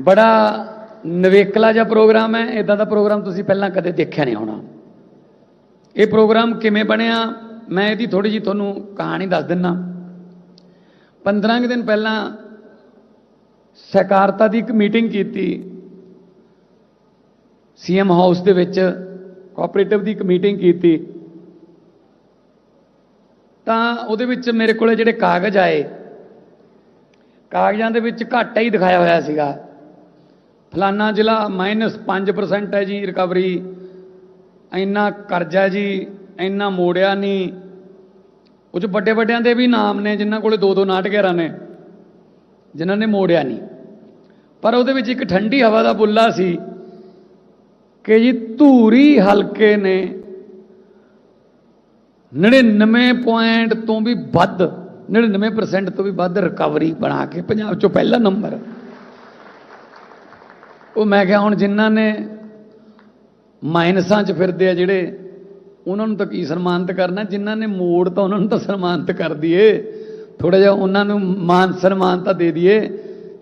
ਬੜਾ ਨਵੇਕਲਾ ਜਿਹਾ ਪ੍ਰੋਗਰਾਮ ਹੈ ਇਦਾਂ ਦਾ ਪ੍ਰੋਗਰਾਮ ਤੁਸੀਂ ਪਹਿਲਾਂ ਕਦੇ ਦੇਖਿਆ ਨਹੀਂ ਹੋਣਾ। ਇਹ ਪ੍ਰੋਗਰਾਮ ਕਿਵੇਂ ਬਣਿਆ, ਮੈਂ ਇਹਦੀ ਥੋੜੀ ਜੀ ਤੁਹਾਨੂੰ ਕਹਾਣੀ ਦੱਸ ਦਿੰਨਾ। 15 ਕੁ ਦਿਨ ਪਹਿਲਾਂ ਸਹਿਕਾਰਤਾ ਦੀ ਇੱਕ ਮੀਟਿੰਗ ਕੀਤੀ। ਸੀਐਮ ਹਾਊਸ ਦੇ ਵਿੱਚ ਕੋਆਪਰੇਟਿਵ ਦੀ ਇੱਕ ਮੀਟਿੰਗ ਕੀਤੀ। ਤਾਂ ਉਹਦੇ ਵਿੱਚ ਮੇਰੇ ਕੋਲੇ ਜਿਹੜੇ ਕਾਗਜ਼ ਆਏ, ਕਾਗਜ਼ਾਂ ਦੇ ਵਿੱਚ ਘਾਟਾ ਹੀ ਦਿਖਾਇਆ ਹੋਇਆ ਸੀਗਾ। ਫਲਾਨਾ ਜ਼ਿਲ੍ਹਾ -5% ਹੈ ਜੀ ਰਿਕਵਰੀ ਇੰਨਾ ਕਰਜ਼ਾ ਜੀ, ਇੰਨਾ ਮੋੜਿਆ ਨਹੀਂ। ਉਹ 'ਚ ਵੱਡੇ ਵੱਡਿਆਂ ਦੇ ਵੀ ਨਾਮ ਨੇ, ਜਿਨ੍ਹਾਂ ਕੋਲੇ ਦੋ ਦੋ ਨਾਟਕੇਰਾਂ ਨੇ, ਜਿਨ੍ਹਾਂ ਨੇ ਮੋੜਿਆ ਨਹੀਂ। ਪਰ ਉਹਦੇ ਵਿੱਚ ਇੱਕ ਠੰਡੀ ਹਵਾ ਦਾ ਬੁੱਲਾ ਸੀ ਕਿ ਜੀ ਧੂਰੀ ਹਲਕੇ ਨੇ 99 ਪੁਆਇੰਟ ਤੋਂ ਵੀ ਵੱਧ 99% ਤੋਂ ਵੀ ਵੱਧ ਰਿਕਵਰੀ ਬਣਾ ਕੇ ਪੰਜਾਬ ਚੋਂ ਪਹਿਲਾ ਨੰਬਰ। ਉਹ ਮੈਂ ਕਿਹਾ, ਹੁਣ ਜਿਨ੍ਹਾਂ ਨੇ ਮਾਈਨਸਾਂ 'ਚ ਫਿਰਦੇ ਆ ਜਿਹੜੇ, ਉਹਨਾਂ ਨੂੰ ਤਾਂ ਕੀ ਸਨਮਾਨਿਤ ਕਰਨਾ? ਜਿਨ੍ਹਾਂ ਨੇ ਮੋੜ ਤਾਂ ਉਹਨਾਂ ਨੂੰ ਤਾਂ ਸਨਮਾਨਿਤ ਕਰ ਦਈਏ। ਥੋੜਾ ਜਿਹਾ ਉਹਨਾਂ ਨੂੰ ਮਾਨ ਸਨਮਾਨ ਤਾਂ ਦੇ ਦਈਏ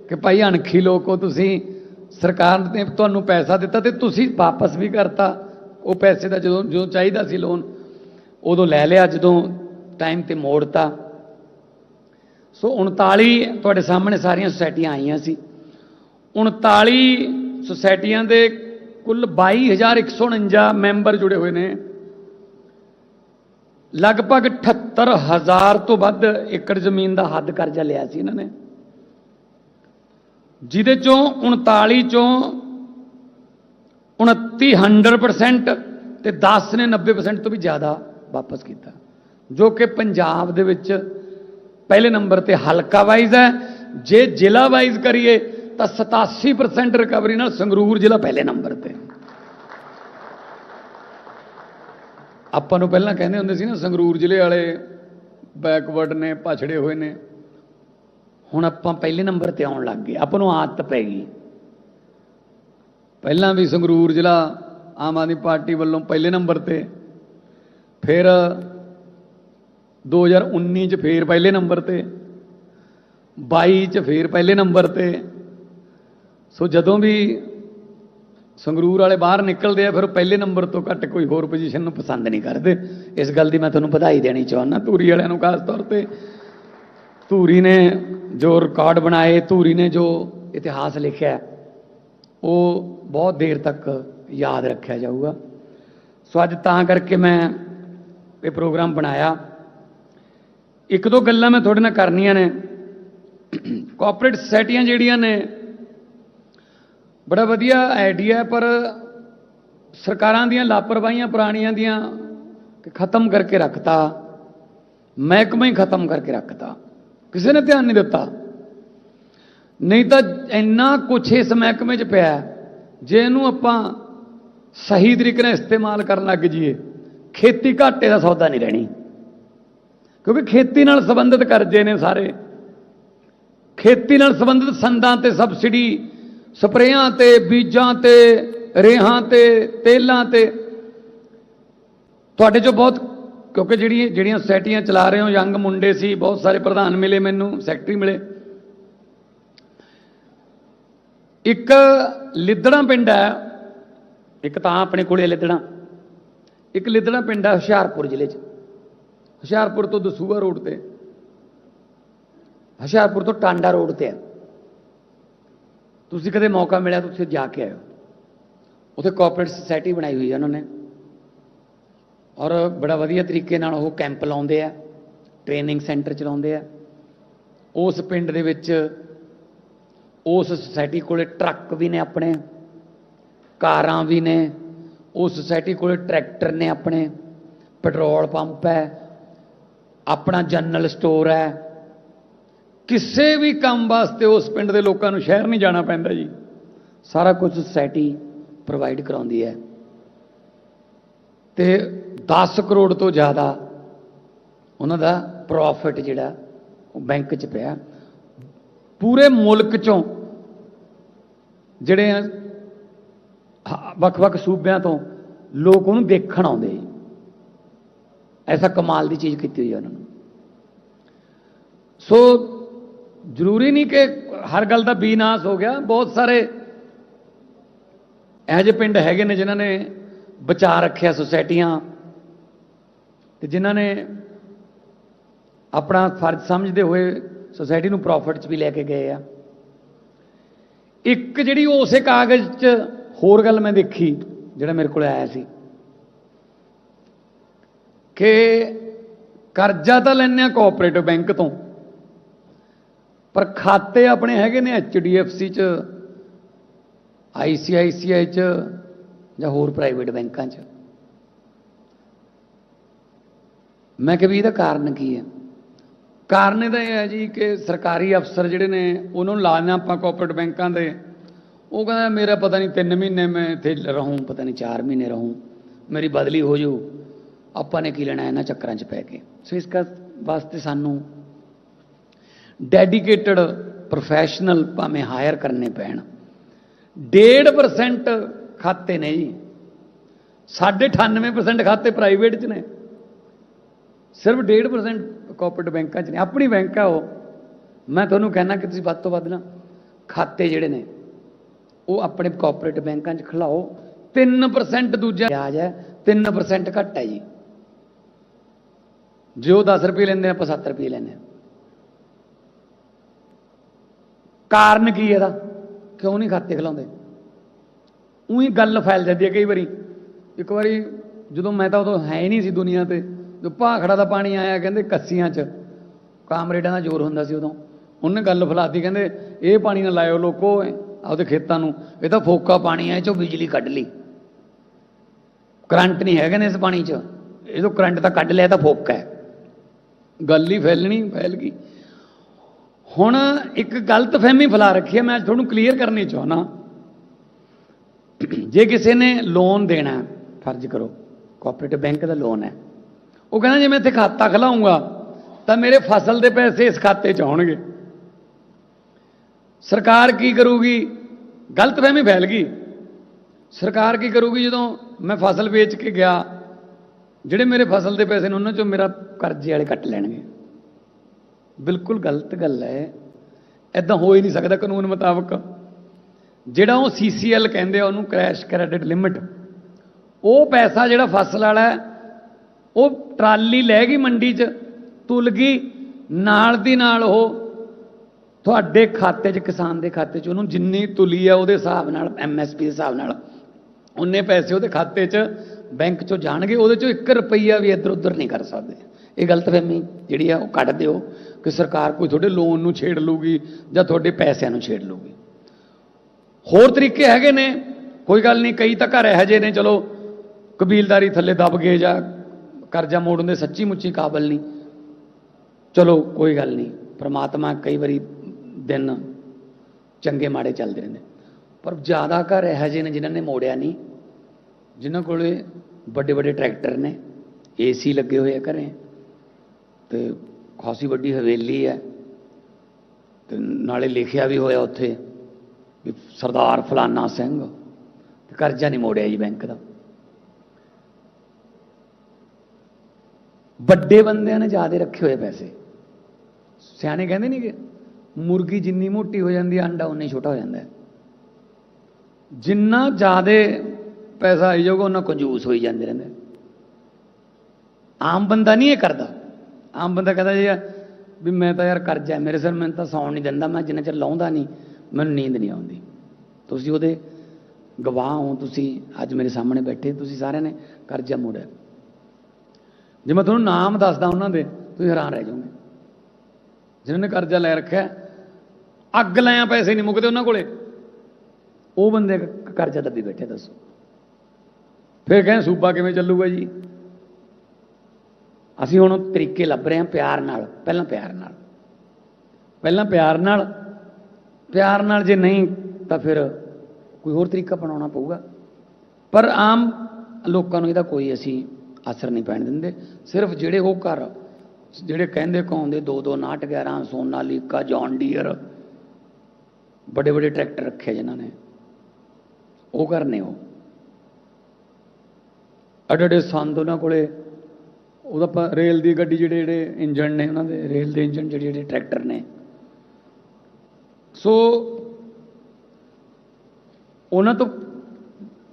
ਕਿ ਭਾਈ ਅਣਖੀ ਲੋਕੋ ਤੁਸੀਂ ਸਰਕਾਰ ਨੇ ਤੁਹਾਨੂੰ ਪੈਸਾ ਦਿੱਤਾ ਤੇ ਤੁਸੀਂ ਵਾਪਸ ਵੀ ਕਰਤਾ। ਉਹ ਪੈਸੇ ਦਾ ਜਦੋਂ ਜਦੋਂ ਚਾਹੀਦਾ ਸੀ ਲੋਨ, ਉਦੋਂ ਲੈ ਲਿਆ, ਜਦੋਂ ਟਾਈਮ ਤੇ ਮੋੜਤਾ। ਸੋ 39 ਤੁਹਾਡੇ ਸਾਹਮਣੇ ਸਾਰੀਆਂ ਸੁਸਾਇਟੀਆਂ ਆਈਆਂ ਸੀ। 39 ਸੁਸਾਇਟੀਆਂ ਦੇ ਕੁੱਲ 22149 ਮੈਂਬਰ ਜੁੜੇ ਹੋਏ ਨੇ। ਲਗਭਗ 78000 ਤੋਂ ਵੱਧ ਏਕੜ ਜ਼ਮੀਨ ਦਾ ਹੱਦ ਕਰਜ਼ਾ ਲਿਆ ਸੀ ਇਹਨਾਂ ਨੇ। ਜਿਹਦੇ ਚੋਂ 39 ਚੋਂ 29 100% ਤੇ 10 ਨੇ 90% ਤੋਂ ਵੀ ਜ਼ਿਆਦਾ ਵਾਪਸ ਕੀਤਾ। ਜੋ ਕਿ ਪੰਜਾਬ ਦੇ ਵਿੱਚ ਪਹਿਲੇ ਨੰਬਰ ਤੇ ਹਲਕਾ ਵਾਈਜ਼ ਹੈ। ਜੇ ਜ਼ਿਲ੍ਹਾ ਵਾਈਜ਼ ਕਰੀਏ ਤਾਂ 87% ਰਿਕਵਰੀ ਨਾਲ ਸੰਗਰੂਰ ਜ਼ਿਲ੍ਹਾ ਪਹਿਲੇ ਨੰਬਰ ਤੇ। ਆਪਾਂ ਨੂੰ ਪਹਿਲਾਂ ਕਹਿੰਦੇ ਹੁੰਦੇ ਸੀ ਨਾ, ਸੰਗਰੂਰ ਜ਼ਿਲ੍ਹੇ ਵਾਲੇ ਬੈਕਵਰਡ ਨੇ, ਪਛੜੇ ਹੋਏ ਨੇ। ਹੁਣ ਆਪਾਂ ਪਹਿਲੇ ਨੰਬਰ ਤੇ ਆਉਣ ਲੱਗ ਗਏ। ਆਪਾਂ ਨੂੰ ਆਦਤ ਪੈ ਗਈ। ਪਹਿਲਾਂ ਵੀ ਸੰਗਰੂਰ ਜ਼ਿਲ੍ਹਾ ਆਮ ਆਦਮੀ ਪਾਰਟੀ ਵੱਲੋਂ ਪਹਿਲੇ ਨੰਬਰ ਤੇ। ਫਿਰ 2019 ਚ ਫੇਰ ਪਹਿਲੇ ਨੰਬਰ ਤੇ। 22 ਚ ਫੇਰ ਪਹਿਲੇ ਨੰਬਰ ਤੇ। ਸੋ ਜਦੋਂ ਵੀ ਸੰਗਰੂਰ ਵਾਲੇ ਬਾਹਰ ਨਿਕਲਦੇ ਆ, ਫਿਰ ਉਹ ਪਹਿਲੇ ਨੰਬਰ ਤੋਂ ਘੱਟ ਕੋਈ ਹੋਰ ਪੋਜੀਸ਼ਨ ਨੂੰ ਪਸੰਦ ਨਹੀਂ ਕਰਦੇ। ਇਸ ਗੱਲ ਦੀ ਮੈਂ ਤੁਹਾਨੂੰ ਵਧਾਈ ਦੇਣੀ ਚਾਹੁੰਦਾ। ਧੂਰੀ ਵਾਲਿਆਂ ਨੂੰ ਖਾਸ ਤੌਰ ਤੇ ਧੂਰੀ ਨੇ ਜੋ ਰਿਕਾਰਡ ਬਣਾਏ, ਧੂਰੀ ਨੇ ਜੋ ਇਤਿਹਾਸ ਲਿਖਿਆ, ਉਹ ਬਹੁਤ ਦੇਰ ਤੱਕ ਯਾਦ ਰੱਖਿਆ ਜਾਊਗਾ। ਸੋ ਅੱਜ ਤਾਂ ਕਰਕੇ ਮੈਂ ਇਹ ਪ੍ਰੋਗਰਾਮ ਬਣਾਇਆ। ਇੱਕ ਦੋ ਗੱਲਾਂ ਮੈਂ ਤੁਹਾਡੇ ਨਾਲ ਕਰਨੀਆਂ ਨੇ। ਕੋਆਪਰੇਟ ਸੋਸਾਇਟੀਆਂ ਜਿਹੜੀਆਂ ਨੇ ਬੜਾ ਵਧੀਆ ਆਈਡੀਆ ਪਰ ਸਰਕਾਰਾਂ ਦੀਆਂ ਲਾਪਰਵਾਹੀਆਂ ਪੁਰਾਣੀਆਂ ਦੀਆਂ ਖਤਮ ਕਰਕੇ ਰੱਖਤਾ, ਮਹਿਕਮਾ ਹੀ ਖਤਮ ਕਰਕੇ ਰੱਖਤਾ, ਕਿਸੇ ਨੇ ਧਿਆਨ ਨਹੀਂ ਦਿੱਤਾ। ਨਹੀਂ ਤਾਂ ਇੰਨਾ ਕੁਛ ਇਸ ਮਹਿਕਮੇ 'ਚ ਪਿਆ ਜੇ ਇਹਨੂੰ ਆਪਾਂ ਸਹੀ ਤਰੀਕੇ ਨਾਲ ਇਸਤੇਮਾਲ ਕਰਨ ਲੱਗ ਜਾਈਏ, ਖੇਤੀ ਘਾਟੇ ਦਾ ਸੌਦਾ ਨਹੀਂ ਰਹਿਣੀ। ਕਿਉਂਕਿ ਖੇਤੀ ਨਾਲ ਸੰਬੰਧਿਤ ਕਰਜ਼ੇ ਨੇ ਸਾਰੇ। ਖੇਤੀ ਨਾਲ ਸੰਬੰਧਿਤ ਸੰਦਾਂ ਤੇ ਸਬਸਿਡੀ ਸਪਰੇਆਂ ਤੇ, ਬੀਜਾਂ ਤੇ, ਰੇਹਾਂ ਤੇ, ਤੇਲਾਂ ਤੇ। ਤੁਹਾਡੇ ਚੋਂ ਬਹੁਤ, ਕਿਉਂਕਿ ਜਿਹੜੀਆਂ ਜਿਹੜੀਆਂ ਸੁਸਾਇਟੀਆਂ ਚਲਾ ਰਹੇ ਹੋ, ਯੰਗ ਮੁੰਡੇ ਸੀ, ਬਹੁਤ ਸਾਰੇ ਪ੍ਰਧਾਨ ਮਿਲੇ ਮੈਨੂੰ, ਸੈਕਟਰੀ ਮਿਲੇ। ਇੱਕ ਲਿੱਦੜਾ ਪਿੰਡ ਹੈ, ਇੱਕ ਤਾਂ ਆਪਣੇ ਕੋਲੇ ਲਿੱਦੜਾ। ਇੱਕ ਲਿੱਦੜਾ ਪਿੰਡ ਹੈ ਹੁਸ਼ਿਆਰਪੁਰ ਜ਼ਿਲ੍ਹੇ 'ਚ। ਹੁਸ਼ਿਆਰਪੁਰ ਤੋਂ ਦਸੂਹਾ ਰੋਡ ਤੇ। ਹੁਸ਼ਿਆਰਪੁਰ ਤੋਂ ਟਾਂਡਾ ਰੋਡ ਤੇ ਹੈ। ਤੁਸੀਂ ਕਦੇ ਮੌਕਾ ਮਿਲਿਆ ਤਾਂ ਉੱਥੇ ਜਾ ਕੇ ਆਇਓ। ਉੱਥੇ ਕੋਆਪਰੇਟ ਸੁਸਾਇਟੀ ਬਣਾਈ ਹੋਈ ਹੈ ਉਹਨਾਂ ਨੇ। ਔਰ ਬੜਾ ਵਧੀਆ ਤਰੀਕੇ ਨਾਲ ਉਹ ਕੈਂਪ ਲਾਉਂਦੇ ਆ ਟ੍ਰੇਨਿੰਗ ਸੈਂਟਰ ਚਲਾਉਂਦੇ ਆ। ਉਸ ਪਿੰਡ ਦੇ ਵਿੱਚ ਉਸ ਸੁਸਾਇਟੀ ਕੋਲੇ ਟਰੱਕ ਵੀ ਨੇ ਆਪਣੇ, ਕਾਰਾਂ ਵੀ ਨੇ, ਉਸ ਸੁਸਾਇਟੀ ਕੋਲੇ ਟਰੈਕਟਰ ਨੇ ਆਪਣੇ, ਪੈਟਰੋਲ ਪੰਪ ਹੈ, ਆਪਣਾ ਜਨਰਲ ਸਟੋਰ ਹੈ। ਕਿਸੇ ਵੀ ਕੰਮ ਵਾਸਤੇ ਉਸ ਪਿੰਡ ਦੇ ਲੋਕਾਂ ਨੂੰ ਸ਼ਹਿਰ ਨਹੀਂ ਜਾਣਾ ਪੈਂਦਾ ਜੀ। ਸਾਰਾ ਕੁਝ ਸੋਸਾਇਟੀ ਪ੍ਰੋਵਾਈਡ ਕਰਾਉਂਦੀ ਹੈ। ਤੇ 10 ਕਰੋੜ ਤੋਂ ਜ਼ਿਆਦਾ ਉਹਨਾਂ ਦਾ ਪ੍ਰੋਫਿਟ ਜਿਹੜਾ, ਉਹ ਬੈਂਕ 'ਚ ਪਿਆ। ਪੂਰੇ ਮੁਲਕ 'ਚੋਂ ਜਿਹੜੇ ਹ- ਵੱਖ-ਵੱਖ ਸੂਬਿਆਂ ਤੋਂ ਲੋਕ ਉਹਨੂੰ ਦੇਖਣ ਆਉਂਦੇ ਜੀ। ਐਸਾ ਕਮਾਲ ਦੀ ਚੀਜ਼ ਕੀਤੀ ਹੋਈ ਹੈ ਉਹਨਾਂ ਨੂੰ। ਸੋ ਜ਼ਰੂਰੀ ਨਹੀਂ ਕਿ ਹਰ ਗੱਲ ਦਾ ਬੀਨਾਸ਼ ਹੋ ਗਿਆ। ਬਹੁਤ ਸਾਰੇ ਇਹੋ ਜਿਹੇ ਪਿੰਡ ਹੈਗੇ ਨੇ ਜਿਨ੍ਹਾਂ ਨੇ ਬਚਾ ਰੱਖਿਆ ਸੁਸਾਇਟੀਆਂ ਤੇ ਜਿਨ੍ਹਾਂ ਨੇ ਆਪਣਾ ਫਰਜ਼ ਸਮਝਦੇ ਹੋਏ ਸੁਸਾਇਟੀ ਨੂੰ ਪ੍ਰੋਫਿਟ 'ਚ ਵੀ ਲੈ ਕੇ ਗਏ ਆ। ਇੱਕ ਜਿਹੜੀ ਉਸੇ ਕਾਗਜ਼ 'ਚ ਹੋਰ ਗੱਲ ਮੈਂ ਦੇਖੀ, ਜਿਹੜਾ ਮੇਰੇ ਕੋਲ ਆਇਆ ਸੀ ਕਿ ਕਰਜ਼ਾ ਤਾਂ ਲੈਂਦੇ ਆ ਕੋਆਪਰੇਟਿਵ ਬੈਂਕ ਤੋਂ। ਪਰ ਖਾਤੇ ਆਪਣੇ ਹੈਗੇ ਨੇ HDFC 'ਚ ICICI 'ਚ, ਜਾਂ ਹੋਰ ਪ੍ਰਾਈਵੇਟ ਬੈਂਕਾਂ 'ਚ। ਮੈਂ ਕਿਹਾ ਵੀ ਇਹਦਾ ਕਾਰਨ ਕੀ ਹੈ? ਕਾਰਨ ਇਹਦਾ ਇਹ ਹੈ ਜੀ ਕਿ ਸਰਕਾਰੀ ਅਫਸਰ ਜਿਹੜੇ ਨੇ, ਉਹਨਾਂ ਨੂੰ ਲਾਣਾ ਆਪਾਂ ਕੋਆਪਰੇਟ ਬੈਂਕਾਂ ਦੇ। ਉਹ ਕਹਿੰਦਾ, ਮੇਰਾ ਪਤਾ ਨਹੀਂ 3 ਮਹੀਨੇ ਮੈਂ ਇੱਥੇ ਰਹੂੰ, ਪਤਾ ਨਹੀਂ 4 ਮਹੀਨੇ ਰਹੂੰ, ਮੇਰੀ ਬਦਲੀ ਹੋ ਜੂ। ਆਪਾਂ ਨੇ ਕੀ ਲੈਣਾ ਇਹਨਾਂ ਚੱਕਰਾਂ 'ਚ ਪੈ ਕੇ? ਸੋ ਇਸ ਕਾ, ਵਾਸਤੇ ਸਾਨੂੰ ਡੈਡੀਕੇਟਡ ਪ੍ਰੋਫੈਸ਼ਨਲ ਭਾਵੇਂ ਹਾਇਰ ਕਰਨੇ ਪੈਣ। 1.5% ਖਾਤੇ ਨੇ ਜੀ। ਸਾਢੇ 98% ਖਾਤੇ ਪ੍ਰਾਈਵੇਟ 'ਚ ਨੇ। ਸਿਰਫ 1.5% ਕੋਆਪਰੇਟ ਬੈਂਕਾਂ 'ਚ ਨੇ। ਆਪਣੀ ਬੈਂਕ ਆ ਉਹ। ਮੈਂ ਤੁਹਾਨੂੰ ਕਹਿਣਾ ਕਿ ਤੁਸੀਂ ਵੱਧ ਤੋਂ ਵੱਧ ਨਾ ਖਾਤੇ ਜਿਹੜੇ ਨੇ, ਉਹ ਆਪਣੇ ਕੋਆਪਰੇਟ ਬੈਂਕਾਂ 'ਚ ਖਿਲਾਓ। 3% ਦੂਜਾ ਵਿਆਜ ਹੈ 3% ਘੱਟ ਹੈ ਜੀ। ਜੋ ਉਹ 10 ਰੁਪਏ ਲੈਂਦੇ ਆ ਆਪਾਂ 7 ਰੁਪਏ ਲੈਂਦੇ ਆ ਕਾਰਨ ਕੀ ਇਹਦਾ? ਕਿਉਂ ਨਹੀਂ ਖਾਤੇ ਖਿਲਾਉਂਦੇ? ਉਹੀ ਗੱਲ ਫੈਲ ਜਾਂਦੀ ਹੈ ਕਈ ਵਾਰੀ। ਇੱਕ ਵਾਰੀ ਜਦੋਂ ਮੈਂ ਤਾਂ ਉਦੋਂ ਹੈ ਹੀ ਨਹੀਂ ਸੀ ਦੁਨੀਆ ਤੇ ਜੋ ਭਾਖੜਾ ਦਾ ਪਾਣੀ ਆਇਆ, ਕਹਿੰਦੇ ਕੱਸੀਆਂ 'ਚ, ਕਾਮਰੇਡਾਂ ਦਾ ਜ਼ੋਰ ਹੁੰਦਾ ਸੀ ਉਦੋਂ। ਉਹਨੇ ਗੱਲ ਫਲਾਤੀ, ਕਹਿੰਦੇ ਇਹ ਪਾਣੀ ਨਾ ਲਾਇਓ ਲੋਕੋ ਆਪਦੇ ਖੇਤਾਂ ਨੂੰ। ਇਹ ਤਾਂ ਫੋਕਾ ਪਾਣੀ ਹੈ ਇਹ ਚੋਂ ਬਿਜਲੀ ਕੱਢ ਲਈ। ਕਰੰਟ ਨਹੀਂ ਹੈਗੇ ਨੇ ਇਸ ਪਾਣੀ 'ਚ। ਇਹ ਤੋਂ ਕਰੰਟ ਤਾਂ ਕੱਢ ਲਿਆ ਤਾਂ ਫੋਕਾ ਹੈ। ਗੱਲ ਹੀ ਫੈਲਣੀ, ਫੈਲ ਗਈ। ਹੁਣ ਇੱਕ ਗਲਤ ਫਹਿਮੀ ਫੈਲਾ ਰੱਖੀ ਹੈ, ਮੈਂ ਤੁਹਾਨੂੰ ਕਲੀਅਰ ਕਰਨੀ ਚਾਹਣਾ ਜੇ ਕਿਸੇ ਨੇ ਲੋਨ ਦੇਣਾ ਫਰਜ਼ ਕਰੋ ਕੋਆਪਰੇਟਿਵ ਬੈਂਕ ਦਾ ਲੋਨ ਹੈ। ਉਹ ਕਹਿੰਦਾ, ਜੇ ਮੈਂ ਇੱਥੇ ਖਾਤਾ ਖਲਾਉਂਗਾ, ਤਾਂ ਮੇਰੇ ਫਸਲ ਦੇ ਪੈਸੇ ਇਸ ਖਾਤੇ 'ਚ ਆਉਣਗੇ। ਸਰਕਾਰ ਕੀ ਕਰੂਗੀ? ਗਲਤ ਫਹਿਮੀ ਫੈਲ ਗਈ। ਸਰਕਾਰ ਕੀ ਕਰੂਗੀ ਜਦੋਂ ਮੈਂ ਫਸਲ ਵੇਚ ਕੇ ਗਿਆ, ਜਿਹੜੇ ਮੇਰੇ ਫਸਲ ਦੇ ਪੈਸੇ ਨੇ, ਉਹਨਾਂ ਚੋਂ ਮੇਰਾ ਕਰਜ਼ੇ ਵਾਲੇ ਕੱਟ ਲੈਣਗੇ। ਬਿਲਕੁਲ ਗਲਤ ਗੱਲ ਹੈ। ਐਦਾਂ ਹੋ ਹੀ ਨਹੀਂ ਸਕਦਾ ਕਾਨੂੰਨ ਮੁਤਾਬਕ। ਜਿਹੜਾ ਉਹ ਸੀਸੀਐਲ ਕਹਿੰਦੇ ਆ, ਉਹਨੂੰ ਕ੍ਰੈਸ਼ ਕ੍ਰੈਡਿਟ ਲਿਮਿਟ ਉਹ ਪੈਸਾ ਜਿਹੜਾ ਫਸਲ ਵਾਲਾ ਉਹ ਟਰਾਲੀ ਲੈ ਗਈ ਮੰਡੀ 'ਚ, ਤੁਲ ਗਈ, ਨਾਲ ਦੀ ਨਾਲ ਉਹ ਤੁਹਾਡੇ ਖਾਤੇ 'ਚ, ਕਿਸਾਨ ਦੇ ਖਾਤੇ 'ਚ, ਉਹਨੂੰ ਜਿੰਨੀ ਤੁਲੀ ਹੈ ਉਹਦੇ ਹਿਸਾਬ ਨਾਲ ਐਮਐਸਪੀ ਦੇ ਹਿਸਾਬ ਨਾਲ, ਉਹਨੇ ਪੈਸੇ ਉਹਦੇ ਖਾਤੇ 'ਚ ਬੈਂਕ 'ਚੋਂ ਜਾਣਗੇ, ਉਹਦੇ 'ਚੋਂ 1 ਰੁਪਈਆ ਵੀ ਇੱਧਰ ਉੱਧਰ ਨਹੀਂ ਕਰ ਸਕਦੇ। ਇਹ ਗਲਤਫਹਿਮੀ ਜਿਹੜੀ ਆ ਉਹ ਕੱਢ ਦਿਓ ਕਿ ਸਰਕਾਰ ਕੋਈ ਤੁਹਾਡੇ ਲੋਨ ਨੂੰ ਛੇੜ ਲੂਗੀ ਜਾਂ ਤੁਹਾਡੇ ਪੈਸਿਆਂ ਨੂੰ ਛੇੜ ਲੂਗੀ ਹੋਰ ਤਰੀਕੇ ਹੈਗੇ ਨੇ, ਕੋਈ ਗੱਲ ਨਹੀਂ, ਕਈ ਤਾਂ ਘਰ ਇਹੋ ਜਿਹੇ ਨੇ, ਚਲੋ, ਕਬੀਲਦਾਰੀ ਥੱਲੇ ਦਬ ਗਏ ਜਾਂ ਕਰਜ਼ਾ ਮੋੜਨ ਦੇ ਸੱਚੀ ਮੁੱਚੀ ਕਾਬਲ ਨਹੀਂ। ਚਲੋ, ਕੋਈ ਗੱਲ ਨਹੀਂ, ਪ੍ਰਮਾਤਮਾ ਕਈ ਵਾਰੀ ਦਿਨ ਚੰਗੇ ਮਾੜੇ ਚੱਲਦੇ ਰਹਿੰਦੇ। ਪਰ ਜ਼ਿਆਦਾ ਘਰ ਇਹੋ ਜਿਹੇ ਨੇ ਜਿਨ੍ਹਾਂ ਨੇ ਮੋੜਿਆ ਨਹੀਂ, ਜਿਨ੍ਹਾਂ ਕੋਲੇ ਵੱਡੇ ਵੱਡੇ ਟਰੈਕਟਰ ਨੇ, ਏਸੀ ਲੱਗੇ ਹੋਏ ਆ ਘਰੇ। ਤੇ ਖਾਸੀ ਵੱਡੀ ਹਵੇਲੀ ਹੈ ਤੇ ਨਾਲੇ ਲਿਖਿਆ ਵੀ ਹੋਇਆ ਉੱਥੇ ਵੀ ਸਰਦਾਰ ਫਲਾਨਾ ਸਿੰਘ ਤੇ ਕਰਜ਼ਾ ਨਹੀਂ ਮੋੜਿਆ ਜੀ ਬੈਂਕ ਦਾ। ਵੱਡੇ ਬੰਦਿਆਂ ਨੇ ਜ਼ਿਆਦਾ ਰੱਖੇ ਹੋਏ ਪੈਸੇ। ਸਿਆਣੇ ਕਹਿੰਦੇ ਨਹੀਂ ਕਿ ਮੁਰਗੀ ਜਿੰਨੀ ਮੋਟੀ ਹੋ ਜਾਂਦੀ ਹੈ, ਅੰਡਾ ਉਨਾ ਛੋਟਾ ਹੋ ਜਾਂਦਾ ਹੈ। ਜਿੰਨਾ ਜ਼ਿਆਦਾ ਪੈਸਾ ਆਈ ਜਾਊਗਾ ਉਹਨਾਂ ਕੰਜੂਸ ਹੋਈ ਜਾਂਦੇ ਰਹਿੰਦੇ। ਆਮ ਬੰਦਾ ਨਹੀਂ ਇਹ ਕਰਦਾ। ਆਮ ਬੰਦਾ ਕਹਿੰਦਾ ਜੀ ਵੀ ਮੈਂ ਤਾਂ ਯਾਰ ਕਰਜ਼ਾ ਮੇਰੇ ਸਿਰ ਮੈਨੂੰ ਤਾਂ ਸੌਣ ਨਹੀਂ ਦਿੰਦਾ, ਮੈਂ ਜਿੰਨਾ ਚਿਰ ਲਾਉਂਦਾ ਨਹੀਂ, ਮੈਨੂੰ ਨੀਂਦ ਨਹੀਂ ਆਉਂਦੀ। ਤੁਸੀਂ ਉਹਦੇ ਗਵਾਹ ਹੋ, ਤੁਸੀਂ ਅੱਜ ਮੇਰੇ ਸਾਹਮਣੇ ਬੈਠੇ, ਤੁਸੀਂ ਸਾਰਿਆਂ ਨੇ ਕਰਜ਼ਾ ਮੋੜਿਆ। ਜੇ ਮੈਂ ਤੁਹਾਨੂੰ ਨਾਮ ਦੱਸਦਾ ਉਹਨਾਂ ਦੇ, ਤੁਸੀਂ ਹੈਰਾਨ ਰਹਿ ਜਾਓਗੇ। ਜਿਨ੍ਹਾਂ ਨੇ ਕਰਜ਼ਾ ਲੈ ਰੱਖਿਆ, ਅੱਗ ਲਾਇਆ ਪੈਸੇ ਨਹੀਂ ਮੁੱਕਦੇ ਉਹਨਾਂ ਕੋਲੇ। ਉਹ ਬੰਦੇ ਕਰਜ਼ਾ ਦੱਬੀ ਬੈਠੇ, ਦੱਸੋ। ਫਿਰ ਕਹਿੰਦੇ, ਸੂਬਾ ਕਿਵੇਂ ਚੱਲੂਗਾ ਜੀ? ਅਸੀਂ ਹੁਣ ਤਰੀਕੇ ਲੱਭ ਰਹੇ ਹਾਂ ਪਿਆਰ ਨਾਲ, ਪਹਿਲਾਂ ਪਿਆਰ ਨਾਲ। ਪਹਿਲਾਂ ਪਿਆਰ ਨਾਲ ਪਿਆਰ ਨਾਲ ਜੇ ਨਹੀਂ, ਤਾਂ ਫਿਰ ਕੋਈ ਹੋਰ ਤਰੀਕਾ ਬਣਾਉਣਾ ਪਊਗਾ। ਪਰ ਆਮ ਲੋਕਾਂ ਨੂੰ ਇਹਦਾ ਕੋਈ ਅਸੀਂ ਅਸਰ ਨਹੀਂ ਪੈਣ ਦਿੰਦੇ। ਸਿਰਫ ਜਿਹੜੇ ਉਹ ਘਰ, ਜਿਹੜੇ ਕਹਿੰਦੇ ਕਹਾਉਂਦੇ ਦੋ ਦੋ ਨਾਟ 11 ਸੋਨਾਲੀਕਾ ਜੌਨ ਡੀਅਰ ਵੱਡੇ ਵੱਡੇ ਟਰੈਕਟਰ ਰੱਖੇ ਜਿਨ੍ਹਾਂ ਨੇ। ਉਹ ਘਰ ਨੇ ਉਹ। ਅਡੜੇ ਸੰਦ ਉਹਨਾਂ ਕੋਲੇ ਉਹਦਾ ਆਪਾਂ ਰੇਲ ਦੀ ਗੱਡੀ ਜਿਹੜੇ ਜਿਹੜੇ ਇੰਜਣ ਨੇ ਉਹਨਾਂ ਦੇ, ਰੇਲ ਦੇ ਇੰਜਣ ਜਿਹੜੇ ਜਿਹੜੇ ਟਰੈਕਟਰ ਨੇ। ਸੋ ਉਹਨਾਂ ਤੋਂ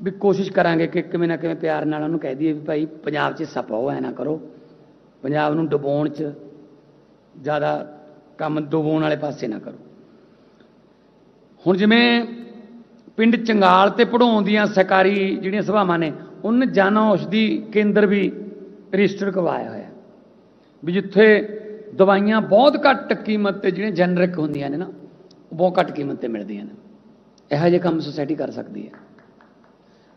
ਵੀ ਕੋਸ਼ਿਸ਼ ਕਰਾਂਗੇ ਕਿ ਕਿਵੇਂ ਨਾ ਕਿਵੇਂ ਪਿਆਰ ਨਾਲ ਉਹਨੂੰ ਕਹਿ ਦਈਏ ਵੀ ਭਾਈ ਪੰਜਾਬ 'ਚ ਹਿੱਸਾ ਪਾਓ ਐ ਨਾ ਕਰੋ। ਪੰਜਾਬ ਨੂੰ ਡੁਬੋਣ 'ਚ ਜ਼ਿਆਦਾ ਕੰਮ ਡੁਬੋਣ ਵਾਲੇ ਪਾਸੇ ਨਾ ਕਰੋ। ਹੁਣ ਜਿਵੇਂ ਪਿੰਡ ਚੰਗਾਲ ਤੇ ਪੜਾਉਣ ਦੀਆਂ ਸਰਕਾਰੀ ਜਿਹੜੀਆਂ ਸਭਾਵਾਂ ਨੇ, ਉਹਨਾਂ ਜਨ ਔਸ਼ਧੀ ਕੇਂਦਰ ਵੀ ਰਜਿਸਟਰ ਕਰਵਾਇਆ ਹੋਇਆ। ਵੀ ਜਿੱਥੇ ਦਵਾਈਆਂ ਬਹੁਤ ਘੱਟ ਕੀਮਤ ਤੇ ਜਿਹੜੀਆਂ ਜੈਨਰਿਕ ਹੁੰਦੀਆਂ ਨੇ ਨਾ, ਉਹ ਬਹੁਤ ਘੱਟ ਕੀਮਤ ਤੇ ਮਿਲਦੀਆਂ ਨੇ। ਇਹੋ ਜਿਹੇ ਕੰਮ ਸੁਸਾਇਟੀ ਕਰ ਸਕਦੀ ਹੈ।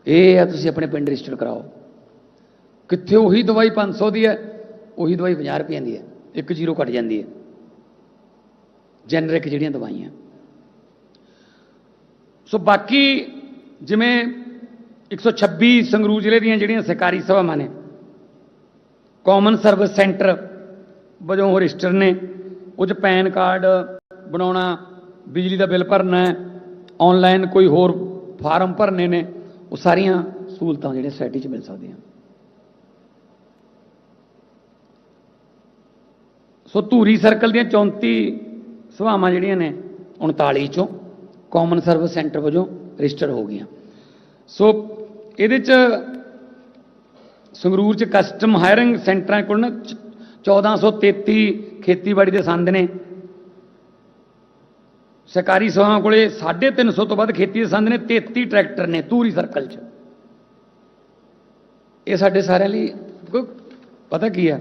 ਇਹ ਆ ਤੁਸੀਂ ਆਪਣੇ ਪਿੰਡ ਰਜਿਸਟਰ ਕਰਾਓ। ਕਿੱਥੇ ਉਹੀ ਦਵਾਈ 500 ਦੀ ਹੈ, ਉਹੀ ਦਵਾਈ 50 ਰੁਪਏ ਦੀ ਹੈ, ਇੱਕ ਜ਼ੀਰੋ ਘਟ ਜਾਂਦੀ ਹੈ। ਜੈਨਰਿਕ ਜਿਹੜੀਆਂ ਦਵਾਈਆਂ। ਸੋ ਬਾਕੀ ਜਿਵੇਂ 126 ਸੰਗਰੂਰ ਜ਼ਿਲ੍ਹੇ ਦੀਆਂ ਜਿਹੜੀਆਂ ਸਰਕਾਰੀ ਸਭਾਵਾਂ ਨੇ ਕਾਮਨ ਸਰਵਿਸ ਸੈਂਟਰ ਵਜੋਂ ਉਹ ਰਜਿਸਟਰ ਨੇ। ਉਹ 'ਚ ਪੈਨ ਕਾਰਡ ਬਣਾਉਣਾ, ਬਿਜਲੀ ਦਾ ਬਿੱਲ ਭਰਨਾ ਹੈ ਆਨਲਾਈਨ ਕੋਈ ਹੋਰ ਫਾਰਮ ਭਰਨੇ ਨੇ, ਉਹ ਸਾਰੀਆਂ ਸਹੂਲਤਾਂ ਜਿਹੜੀਆਂ ਸੋਸਾਇਟੀ 'ਚ ਮਿਲ ਸਕਦੀਆਂ। ਸੋ ਧੂਰੀ ਸਰਕਲ ਦੀਆਂ 34 ਸਭਾਵਾਂ ਜਿਹੜੀਆਂ ਨੇ 39 ਚੋਂ ਕਾਮਨ ਸਰਵਿਸ ਸੈਂਟਰ ਵਜੋਂ ਰਜਿਸਟਰ ਹੋ ਗਈਆਂ। ਸੋ ਇਹਦੇ 'ਚ ਸੰਗਰੂਰ 'ਚ ਕਸਟਮ ਹਾਇਰਿੰਗ ਸੈਂਟਰਾਂ ਕੋਲ ਨਾ ਚ- 1433 ਖੇਤੀਬਾੜੀ ਦੇ ਸੰਦ ਨੇ। ਸਰਕਾਰੀ ਸਭਾਵਾਂ ਕੋਲੇ 350 ਤੋਂ ਵੱਧ ਖੇਤੀ ਦੇ ਸੰਦ ਨੇ 33 ਟਰੈਕਟਰ ਨੇ ਧੂਰੀ ਸਰਕਲ 'ਚ। ਇਹ ਸਾਡੇ ਸਾਰਿਆਂ ਲਈ ਪਤਾ ਕੀ ਆ?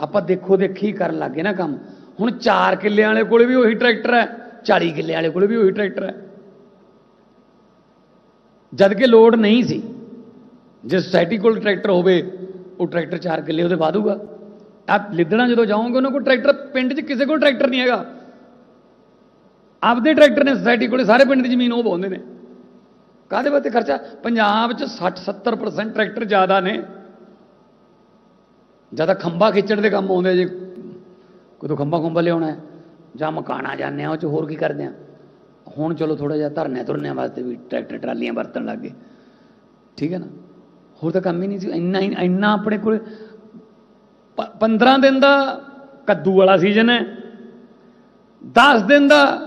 ਆਪਾਂ ਦੇਖੋ ਦੇਖੀ ਕਰਨ ਲੱਗੇ ਨਾ ਕੰਮ। ਹੁਣ 4 ਕਿੱਲੇ ਵਾਲੇ ਕੋਲੇ ਵੀ ਉਹੀ ਟਰੈਕਟਰ ਹੈ 40 ਕਿੱਲੇ ਵਾਲੇ ਕੋਲੇ ਵੀ ਉਹੀ ਟਰੈਕਟਰ ਹੈ। ਜਦ ਕਿ ਲੋਡ ਨਹੀਂ ਸੀ। ਜੇ ਸੋਸਾਇਟੀ ਕੋਲ ਟਰੈਕਟਰ ਹੋਵੇ, ਉਹ ਟਰੈਕਟਰ 4 ਕਿੱਲੇ ਉਹਦੇ ਵਾਧੂਗਾ ਆ ਲਿੱਦਣਾ ਜਦੋਂ ਜਾਓਗੇ, ਉਹਨਾਂ ਕੋਲ ਟਰੈਕਟਰ ਪਿੰਡ 'ਚ ਕਿਸੇ ਕੋਲ ਟਰੈਕਟਰ ਨਹੀਂ ਹੈਗਾ। ਆਪਦੇ ਟਰੈਕਟਰ ਨੇ ਸੋਸਾਇਟੀ ਕੋਲੇ ਸਾਰੇ ਪਿੰਡ ਦੀ ਜ਼ਮੀਨ ਉਹ ਪਾਉਂਦੇ ਨੇ। ਕਾਹਦੇ ਵਾਸਤੇ ਖਰਚਾ? ਪੰਜਾਬ 'ਚ 60 70% ਟਰੈਕਟਰ ਜ਼ਿਆਦਾ ਨੇ। ਜ਼ਿਆਦਾ ਖੰਭਾ ਖਿੱਚਣ ਦੇ ਕੰਮ ਆਉਂਦੇ ਜੇ। ਕੋਈ ਖੰਭਾ ਖੰਭਾ ਲਿਆਉਣਾ ਜਾਂ ਮਕਾਨਾ ਜਾਂਦੇ ਆ, ਉਹ ਚ ਹੋਰ ਕੀ ਕਰਦੇ ਆ? ਹੁਣ ਚਲੋ ਥੋੜਾ ਜਿਹਾ ਧਰਨੇ ਧੁਰਨਿਆਂ ਵਾਸਤੇ ਵੀ ਟਰੈਕਟਰ ਟਰਾਲੀਆਂ ਵਰਤਣ ਲੱਗ ਗਏ। ਠੀਕ ਹੈ ਨਾ? ਹੋਰ ਤਾਂ ਕੰਮ ਹੀ ਨਹੀਂ ਸੀ। ਇੰਨਾ ਹੀ- ਇੰਨਾ ਆਪਣੇ ਕੋਲ 15 ਦਿਨ ਦਾ ਕੱਦੂ ਵਾਲਾ ਸੀਜ਼ਨ ਹੈ। 10 ਦਿਨ ਦਾ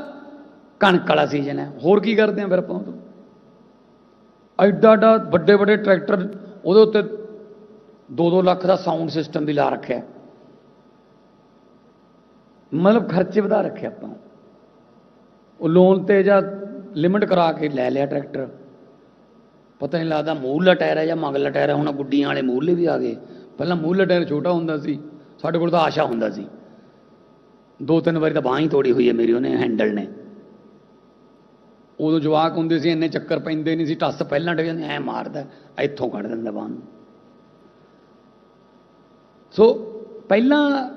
ਕਣਕ ਵਾਲਾ ਸੀਜ਼ਨ ਹੈ। ਹੋਰ ਕੀ ਕਰਦੇ ਆ ਫਿਰ ਆਪਾਂ ਉਹ ਤੋਂ ਐਡਾ ਐਡਾ ਵੱਡੇ ਵੱਡੇ ਟਰੈਕਟਰ ਉਹਦੇ ਉੱਤੇ 2-2 ਲੱਖ ਦਾ ਸਾਊਂਡ ਸਿਸਟਮ ਵੀ ਲਾ ਰੱਖਿਆ। ਮਤਲਬ ਖਰਚੇ ਵਧਾ ਰੱਖੇ ਆਪਾਂ। ਉਹ ਲੋਨ ਤੇ ਜਾਂ ਲਿਮਟ ਕਰਾ ਕੇ ਲੈ ਲਿਆ ਟਰੈਕਟਰ। ਪਤਾ ਨਹੀਂ ਲੱਗਦਾ ਮੂਹਰਲਾ ਟਾਇਰ ਹੈ ਜਾਂ ਮਗਰਲਾ ਟਾਇਰ ਹੈ, ਹੁਣ ਗੁੱਡੀਆਂ ਵਾਲੇ ਮੂਹਰਲੇ ਵੀ ਆ ਗਏ। ਪਹਿਲਾਂ ਮੂਹਰਲਾ ਟਾਇਰ ਛੋਟਾ ਹੁੰਦਾ ਸੀ, ਸਾਡੇ ਕੋਲ ਤਾਂ ਆਸ਼ਾ ਹੁੰਦਾ ਸੀ। ਦੋ ਤਿੰਨ ਵਾਰੀ ਤਾਂ ਬਾਂਹ ਹੀ ਤੋੜੀ ਹੋਈ ਹੈ ਮੇਰੀ ਉਹਨੇ, ਹੈਂਡਲ ਨੇ। ਉਦੋਂ ਜਵਾਕ ਹੁੰਦੇ ਸੀ, ਇੰਨੇ ਚੱਕਰ ਪੈਂਦੇ ਨਹੀਂ ਸੀ, ਟੱਸ ਪਹਿਲਾਂ ਡੇ ਜਾਂਦੀ, ਐ ਮਾਰਦਾ, ਇੱਥੋਂ ਕੱਢ ਦਿੰਦਾ ਬਾਂਹ ਨੂੰ। ਸੋ ਪਹਿਲਾਂ